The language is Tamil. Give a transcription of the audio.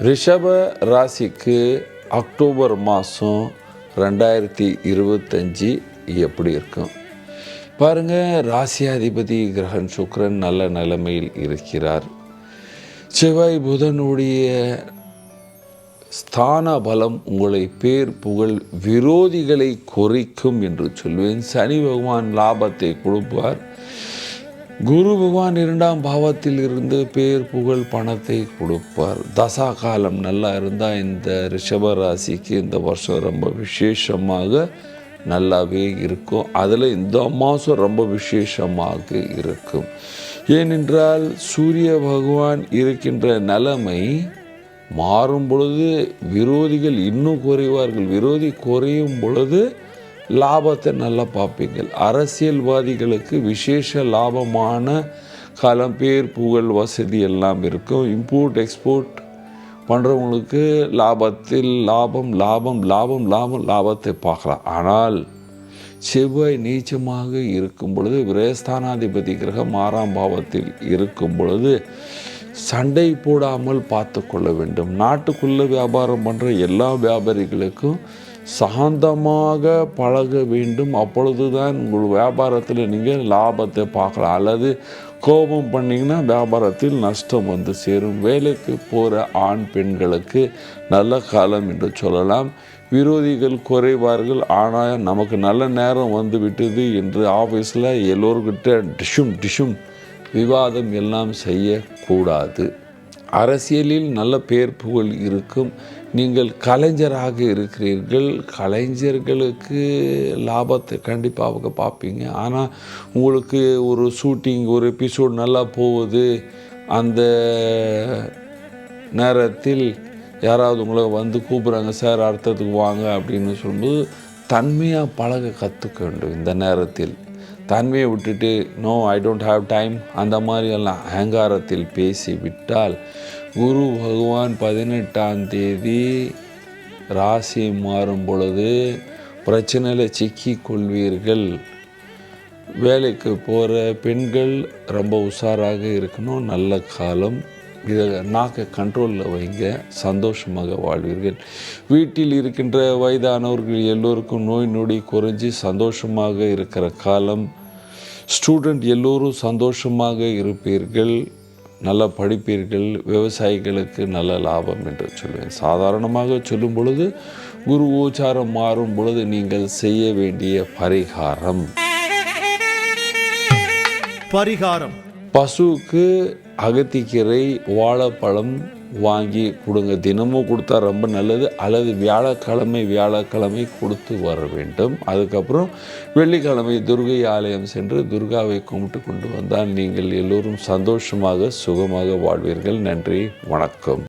ரிஷப ராசிக்கு அக்டோபர் மாதம் ரெண்டாயிரத்தி இருபத்தஞ்சி எப்படி இருக்கும்? பாருங்க ராசியாதிபதி கிரகன் சுக்ரன் நல்ல நிலைமையில் இருக்கிறார். செவ்வாய் புதனுடைய ஸ்தான பலம் உங்களை பேர் புகழ் விரோதிகளை குறைக்கும் என்று சொல்வேன். சனி பகவான் லாபத்தை கொடுப்பார். குரு பகவான் இரண்டாம் பாவத்தில் இருந்து பேர் புகழ் பணத்தை கொடுப்பார். தசா காலம் நல்லா இருந்தால் இந்த ரிஷப ராசிக்கு இந்த வருஷம் ரொம்ப விசேஷமாக நல்லாவே இருக்கும். அதில் இந்த மாதம் ரொம்ப விசேஷமாக இருக்கும். ஏனென்றால் சூரிய பகவான் இருக்கின்ற நிலைமை மாறும் பொழுது விரோதிகள் இன்னும் குறைவார்கள். விரோதி குறையும் பொழுது லாபத்தை நல்லா பார்ப்பீங்கள். அரசியல்வாதிகளுக்கு விசேஷ லாபமான காலம் பேர் புகழ் வசதி எல்லாம் இருக்கும். இம்போர்ட் எக்ஸ்போர்ட் பண்ணுறவங்களுக்கு லாபத்தில் லாபம் லாபம் லாபம் லாபம் லாபத்தை பார்க்கலாம். ஆனால் செவ்வாய் நீச்சமாக இருக்கும் பொழுது விரயஸ்தானாதிபதி கிரகம் ஆறாம் பாவத்தில் இருக்கும் பொழுது சண்டை போடாமல் பார்த்து கொள்ள வேண்டும். நாட்டுக்குள்ளே வியாபாரம் பண்ணுற எல்லா வியாபாரிகளுக்கும் சாந்தமாக பழக வேண்டும். அப்பொழுது தான் உங்கள் வியாபாரத்தில் நீங்கள் லாபத்தை பார்க்கலாம். அல்லது கோபம் பண்ணிங்கன்னா வியாபாரத்தில் நஷ்டம் வந்து சேரும். வேலைக்கு போகிற ஆண் பெண்களுக்கு நல்ல காலம் என்று சொல்லலாம். விரோதிகள் குறைவார்கள். ஆனால் நமக்கு நல்ல நேரம் வந்து விட்டது என்று ஆஃபீஸில் எல்லோருக்கிட்ட டிஷும் டிஷும் விவாதம் எல்லாம் செய்யக்கூடாது. அரசியலில் நல்ல பேர் புகழ் இருக்கும். நீங்கள் கலைஞராக இருக்கிறீர்கள். கலைஞர்களுக்கு லாபத்தை கண்டிப்பாக அவங்க பார்ப்பீங்க. ஆனால் உங்களுக்கு ஒரு ஷூட்டிங் ஒரு எபிசோட் நல்லா போகுது. அந்த நேரத்தில் யாராவது உங்களை வந்து கூப்பிட்றாங்க சார் அர்த்தத்துக்கு வாங்க அப்படின்னு சொல்லும்போது தன்மையாக பழக கற்றுக்க வேண்டும் இந்த நேரத்தில். தன்மையை விட்டுட்டு no I don't have time அந்த மாதிரியெல்லாம் அகங்காரத்தில் பேசி விட்டால் குரு பகவான் பதினெட்டாம் தேதி ராசி மாறும் பொழுது பிரச்சனையில் சிக்கி கொள்வீர்கள். வேலைக்கு போகிற பெண்கள் ரொம்ப உஷாராக இருக்கணும் நல்ல காலம். இதை நாக்கை கண்ட்ரோலில் வைங்க சந்தோஷமாக வாழ்வீர்கள். வீட்டில் இருக்கின்ற வயதானவர்கள் எல்லோருக்கும் நோய் நொடி குறைஞ்சி சந்தோஷமாக இருக்கிற காலம். ஸ்டூடெண்ட் எல்லோரும் சந்தோஷமாக இருப்பீர்கள் நல்லா படிப்பீர்கள் விவசாயிகளுக்கு நல்ல லாபம் என்று சொல்வேன். சாதாரணமாக சொல்லும் பொழுது குரு கோச்சாரம் மாறும் பொழுது நீங்கள் செய்ய வேண்டிய பரிகாரம். பரிகாரம். பசுவுக்கு அகத்திக்கீரை வாழைப்பழம் வாங்கி கொடுங்க. தினமும் கொடுத்தா ரொம்ப நல்லது. அல்லது வியாழக்கிழமை வியாழக்கிழமை கொடுத்து வர வேண்டும். அதுக்கப்புறம் வெள்ளிக்கிழமை துர்கை ஆலயம் சென்று துர்காவை கும்பிட்டு கொண்டு வந்தால் நீங்கள் எல்லோரும் சந்தோஷமாக சுகமாக வாழ்வீர்கள். நன்றி. வணக்கம்.